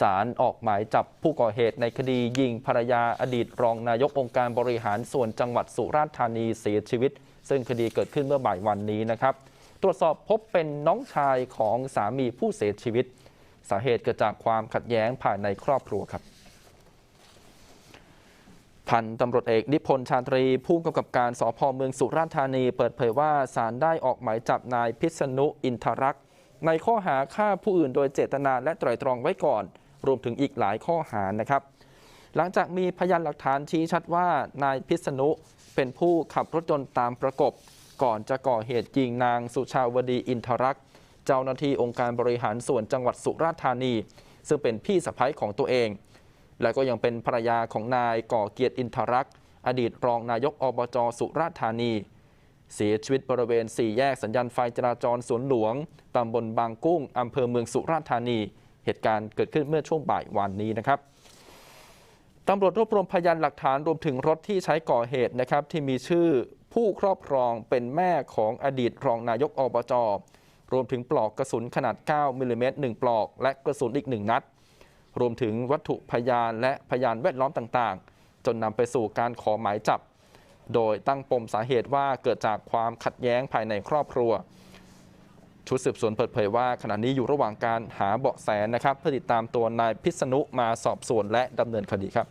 ศาลออกหมายจับผู้ก่อเหตุในคดียิงภรรยาอดีตรองนายกองค์การบริหารส่วนจังหวัดสุราษฎร์ธานีเสียชีวิต ซึ่งคดีเกิดขึ้นเมื่อบ่ายวันนี้นะครับ ตรวจสอบพบเป็นน้องชายของสามีผู้เสียชีวิต สาเหตุเกิดจากความขัดแย้งภายในครอบครัวครับพันตำรวจเอกนิพนธ์ชาตรี ผู้กำกับการสพเมืองสุราษฎร์ธานี เปิดเผยว่าศาลได้ออกหมายจับนายพิษณุอินทรักษ์ในข้อหาฆ่าผู้อื่นโดยเจตนาและไตร่ตรองไว้ก่อน รวมถึงอีกหลายข้อหานะครับ หลังจากมีพยานหลักฐานชี้ชัดว่านายพิษณุเป็นผู้ขับรถยนต์ตามประกบ ก่อนจะก่อเหตุยิงนางสุชาวดีอินทรักษ์เจ้าหน้าที่องค์การบริหารส่วนจังหวัดสุราษฎร์ธานี ซึ่งเป็นพี่สะใภ้ของตัวเอง และก็ยังเป็นภรรยาของนายก่อเกียรติอินทรักษ์อดีตรองนายกอบจสุราษฎร์ธานี เสียชีวิตบริเวณ 4 แยกสัญญาณไฟจราจรสวนหลวง ตำบลบางกุ้ง อำเภอเมืองสุราษฎร์ธานี เหตุการณ์เกิดขึ้นเมื่อช่วงบ่ายวันนี้นะครับตำรวจรวบรวมพยานหลักฐานรวมถึงรถที่ใช้ก่อเหตุนะครับที่มีชื่อผู้ครอบครองเป็นแม่ของอดีตรองนายกอบจรวมถึงปลอกกระสุนขนาด 9มิลลิเมตร1ปลอก และกระสุนอีก 1 นัด รวมถึงวัตถุพยานและพยานแวดล้อมต่างๆ จนนำไปสู่การขอหมายจับ โดยตั้งปมสาเหตุว่าเกิดจากความขัดแย้งภายในครอบครัว ชุดสืบสวนเปิดเผยว่าขณะนี้อยู่ระหว่างการหาเบาะแสนะครับเพื่อติดตามตัวนายพิษณุมาสอบสวนและดำเนินคดีครับ